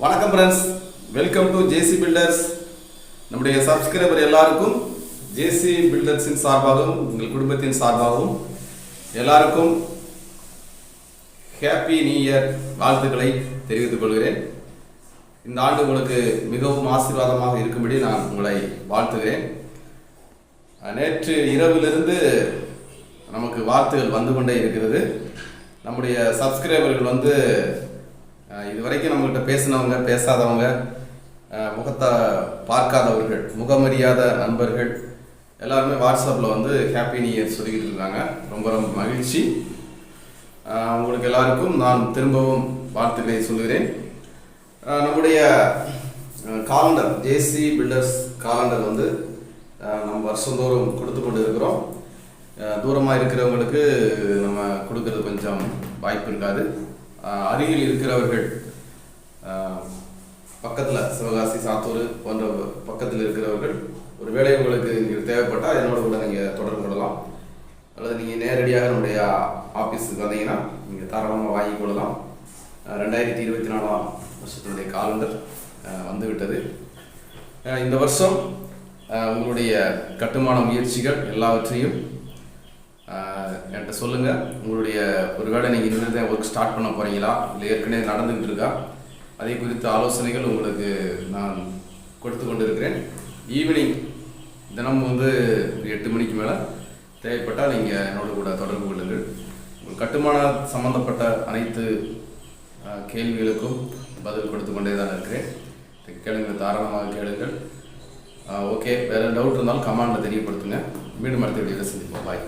வணக்கம் friends welcome to JC builders நம்முடைய subscriber எல்லாருக்கும் ஜேசி பில்டர்ஸின் சார்பாகவும் உங்கள் குடும்பத்தின் சார்பாகவும் எல்லாருக்கும் ஹாப்பி நியூ இயர் வாழ்த்துக்களை தெரிவித்துக் கொள்கிறேன். இந்த ஆண்டு உங்களுக்கு மிகவும் ஆசீர்வாதமாக இருக்கும்படி நான் உங்களை வாழ்த்துகிறேன். நேற்று இரவிலிருந்து நமக்கு வார்த்தைகள் வந்து கொண்டே இருக்கிறது. நம்முடைய சப்ஸ்கிரைபர்கள் வந்து இது வரைக்கும் நம்மகிட்ட பேசினவங்க பேசாதவங்க முகத்தை பார்க்காதவர்கள் முகமறியாத நண்பர்கள் எல்லாருமே வாட்ஸ்அப்பில் வந்து ஹாப்பி நியூ இயர் சொல்லிக்கிட்டு இருக்காங்க. ரொம்ப ரொம்ப மகிழ்ச்சி. உங்களுக்கு எல்லாருக்கும் நான் திரும்பவும் வாழ்த்துக்களை சொல்கிறேன் நம்முடைய காலண்டர் ஜேசி பில்டர்ஸ் காலண்டர் வந்து நம்ம வருஷந்தோறும் கொடுத்து கொண்டு இருக்கிறோம் தூரமாக இருக்கிறவங்களுக்கு நம்ம கொடுக்கறது கொஞ்சம் வாய்ப்பு இருக்காது. அருகில் இருக்கிறவர்கள் பக்கத்தில் சிவகாசி சாத்தூர் போன்ற பக்கத்தில் இருக்கிறவர்கள் ஒரு வேலை உங்களுக்கு நீங்கள் தேவைப்பட்டால் என்னோட கூட நீங்கள் தொடர்பு கொள்ளலாம். அல்லது நீங்கள் நேரடியாக நம்முடைய ஆஃபீஸுக்கு வந்தீங்கன்னா நீங்கள் தாராளமாக வாங்கி கொள்ளலாம். ரெண்டாயிரத்தி இருபத்தி நாலாம் வருஷத்தினுடைய காலண்டர் வந்துவிட்டது. இந்த வருஷம் உங்களுடைய கட்டுமான முயற்சிகள் எல்லாவற்றையும் என்கிட்ட சொல்லுங்கள் உங்களுடைய ஒருவேளை நீங்கள் இனிமேல் தான் ஒர்க் ஸ்டார்ட் பண்ண போகிறீங்களா இல்லை ஏற்கனவே நடந்துகிட்டு இருக்கா? அதை குறித்த ஆலோசனைகள் உங்களுக்கு நான் கொடுத்து கொண்டு இருக்கிறேன் ஈவினிங் தினம் வந்து ஒரு எட்டு மணிக்கு மேலே தேவைப்பட்டால் நீங்கள் என்னோட கூட தொடர்பு கொள்ளுங்கள். உங்கள் கட்டுமான சம்பந்தப்பட்ட அனைத்து கேள்விகளுக்கும் பதில் கொடுத்து கொண்டே தான் இருக்கிறேன். கேளுங்கள் தாராளமாக கேளுங்கள். ஓகே வேறு டவுட் இருந்தாலும் கமாண்டில் தெரியப்படுத்துங்க. மீண்டும் அடுத்த வீடியோவில் சந்திப்போம். பாய்